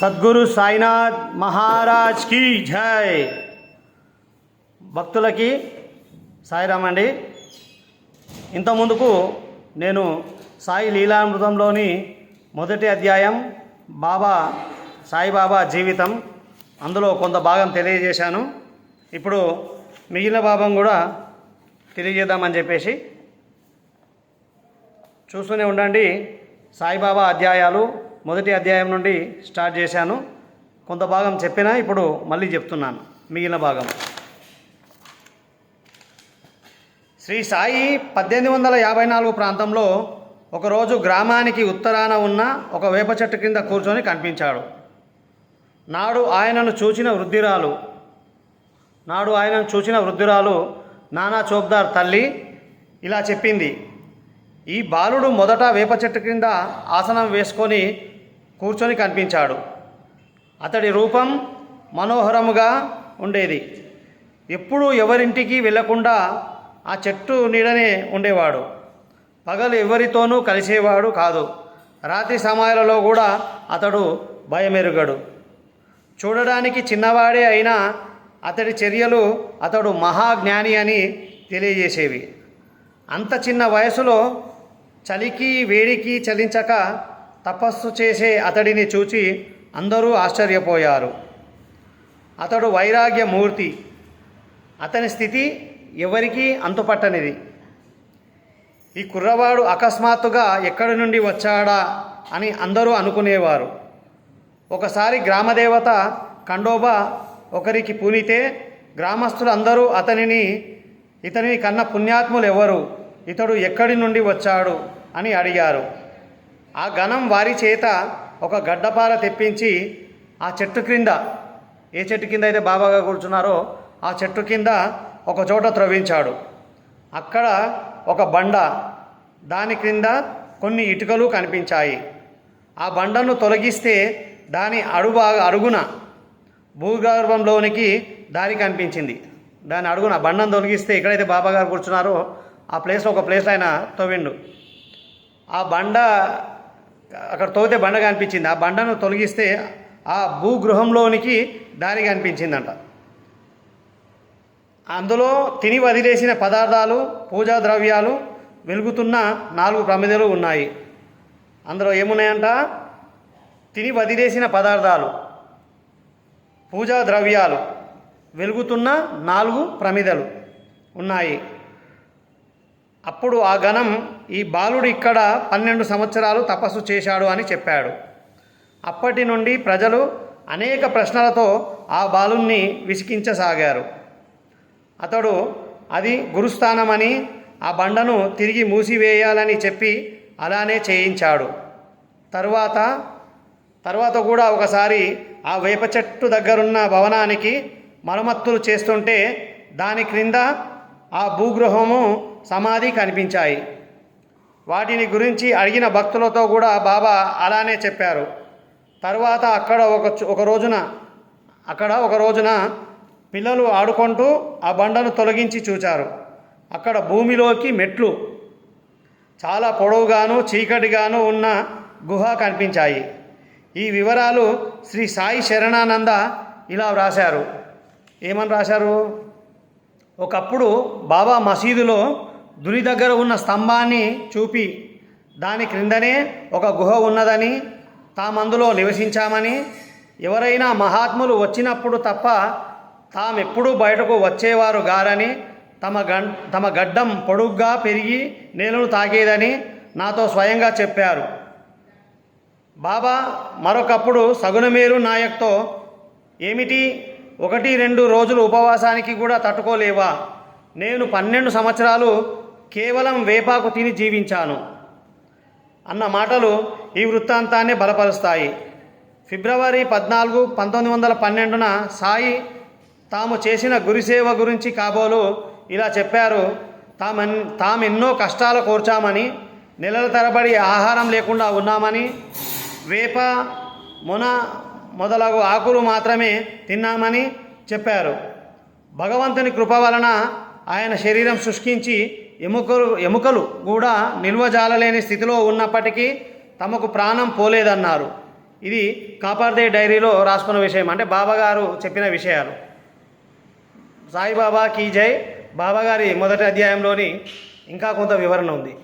సద్గురు సాయినాథ్ మహారాజ్కి జై. భక్తులకి సాయిరామ్ అండి ఇంత ముందుకు నేను సాయి లీలామృతంలోని మొదటి అధ్యాయం బాబా సాయిబాబా జీవితం అందులో కొంత భాగం తెలియజేశాను. ఇప్పుడు మిగిలిన భాగం కూడా తెలియజేద్దామని చెప్పేసి చూస్తూనే ఉండండి. సాయిబాబా అధ్యాయాలు మొదటి అధ్యాయం నుండి స్టార్ట్ చేశాను. కొంత భాగం చెప్పినా ఇప్పుడు మళ్ళీ చెప్తున్నాను. మిగిలిన భాగం. శ్రీ సాయి పద్దెనిమిది వందల యాభై నాలుగు ప్రాంతంలో ఒకరోజు గ్రామానికి ఉత్తరాన ఉన్న ఒక వేప చెట్టు కింద కూర్చొని కనిపించాడు. నాడు ఆయనను చూచిన వృద్ధిరాలు నాడు ఆయనను చూసిన వృద్ధురాలు నానా చోప్దార్ తల్లి ఇలా చెప్పింది. ఈ బాలుడు మొదట వేప చెట్టు కింద ఆసనం వేసుకొని కూర్చొని కనిపించాడు. అతడి రూపం మనోహరముగా ఉండేది. ఎప్పుడూ ఎవరింటికి వెళ్ళకుండా ఆ చెట్టు నీడనే ఉండేవాడు. పగలు ఎవరితోనూ కలిసేవాడు కాదు. రాత్రి సమయాలలో కూడా అతడు భయమెరుగడు. చూడడానికి చిన్నవాడే అయినా అతడి చర్యలు అతడు మహాజ్ఞాని అని తెలియజేసేవి. అంత చిన్న వయసులో చలికి వేడికి చలించక తపస్సు చేసే అతడిని చూచి అందరూ ఆశ్చర్యపోయారు. అతడు వైరాగ్య మూర్తి అతని స్థితి ఎవరికీ అంతుపట్టనిది. ఈ కుర్రవాడు అకస్మాత్తుగా ఎక్కడి నుండి వచ్చాడా అని అందరూ అనుకునేవారు. ఒకసారి గ్రామదేవత కండోబా ఒకరికి పూనితే గ్రామస్తులందరూ అతనిని ఇతని కన్న పుణ్యాత్ములు ఎవరు ఇతడు ఎక్కడి నుండి వచ్చాడు? అని అడిగారు. ఆ గణం వారి చేత ఒక గడ్డపార తెప్పించి ఆ చెట్టు క్రింద ఏ చెట్టు కింద అయితే బాబాగా కూర్చున్నారో ఆ చెట్టు కింద ఒక చోట త్రవ్వించాడు అక్కడ ఒక బండ దాని క్రింద కొన్ని ఇటుకలు కనిపించాయి. ఆ బండను తొలగిస్తే దాని అడుగు అడుగున భూగర్భంలోనికి దారి కనిపించింది. దాని అడుగున బండను తొలగిస్తే ఎక్కడైతే బాబాగారు కూర్చున్నారో ఆ ప్లేస్లో ఒక ప్లేస్ ఆయన తవ్విండు. ఆ బండ అక్కడ తోతే బండ కనిపించింది ఆ బండను తొలగిస్తే ఆ భూగృహంలోనికి దారి కనిపించిందంట. అందులో తిని వదిలేసిన పదార్థాలు పూజా ద్రవ్యాలు వెలుగుతున్న నాలుగు ప్రమిదలు ఉన్నాయి. అందులో ఏమున్నాయంట? తిని వదిలేసిన పదార్థాలు పూజా ద్రవ్యాలు వెలుగుతున్న నాలుగు ప్రమిదలు ఉన్నాయి. అప్పుడు ఆ గణం ఈ బాలుడు ఇక్కడ పన్నెండు సంవత్సరాలు తపస్సు చేశాడు అని చెప్పాడు. అప్పటి నుండి ప్రజలు అనేక ప్రశ్నలతో ఆ బాలుణ్ణి విసికించసాగారు అతడు అది గురుస్థానమని ఆ బండను తిరిగి మూసివేయాలని చెప్పి అలానే చేయించాడు. తరువాత తర్వాత కూడా ఒకసారి ఆ వేప చెట్టు దగ్గరున్న భవనానికి మరమ్మత్తులు చేస్తుంటే దాని క్రింద ఆ భూగృహము సమాధి కనిపించాయి. వాటిని గురించి అడిగిన భక్తులతో కూడా బాబా అలానే చెప్పారు. తర్వాత అక్కడ ఒక ఒక రోజున అక్కడ ఒక రోజున పిల్లలు ఆడుకుంటూ ఆ బండను తొలగించి చూచారు. అక్కడ భూమిలోకి మెట్లు చాలా పొడవుగాను చీకటిగాను ఉన్న గుహ కనిపించాయి. ఈ వివరాలు శ్రీ సాయి శరణానంద ఇలా వ్రాశారు. ఏమని రాశారు? ఒకప్పుడు బాబా మసీదులో దుని దగ్గర ఉన్న స్తంభాన్ని చూపి దాని క్రిందనే ఒక గుహ ఉన్నదని తామందులో నివసించామని ఎవరైనా మహాత్ములు వచ్చినప్పుడు తప్ప తామెప్పుడూ బయటకు వచ్చేవారు గారని తమ గం తమ గడ్డం పొడుగ్గా పెరిగి నేలను తాగేదని నాతో స్వయంగా చెప్పారు. బాబా మరొకప్పుడు సగునమేరు నాయక్తో ఏమిటి? ఒకటి రెండు రోజులు ఉపవాసానికి కూడా తట్టుకోలేవా? నేను పన్నెండు సంవత్సరాలు కేవలం వేపాకు తిని జీవించాను. అన్న మాటలు ఈ వృత్తాంతాన్ని బలపరుస్తాయి. ఫిబ్రవరి పద్నాలుగు పంతొమ్మిది వందల పన్నెండున సాయి తాము చేసిన గురిసేవ గురించి కాబోలు ఇలా చెప్పారు. తామెన్ తామెన్నో కష్టాలు కోర్చామని నెలల తరబడి ఆహారం లేకుండా ఉన్నామని వేప మొన మొదలగు ఆకులు మాత్రమే తిన్నామని చెప్పారు. భగవంతుని కృప వలన ఆయన శరీరం శుష్కించి ఎముకలు ఎముకలు కూడా నిల్వజాలలేని స్థితిలో ఉన్నప్పటికీ తమకు ప్రాణం పోలేదన్నారు. ఇది కాపార్దే డైరీలో రాసుకున్న విషయం. అంటే బాబాగారు చెప్పిన విషయాలు. సాయిబాబా కీ జై. బాబాగారి మొదటి అధ్యాయంలోని ఇంకా కొంత వివరణ ఉంది.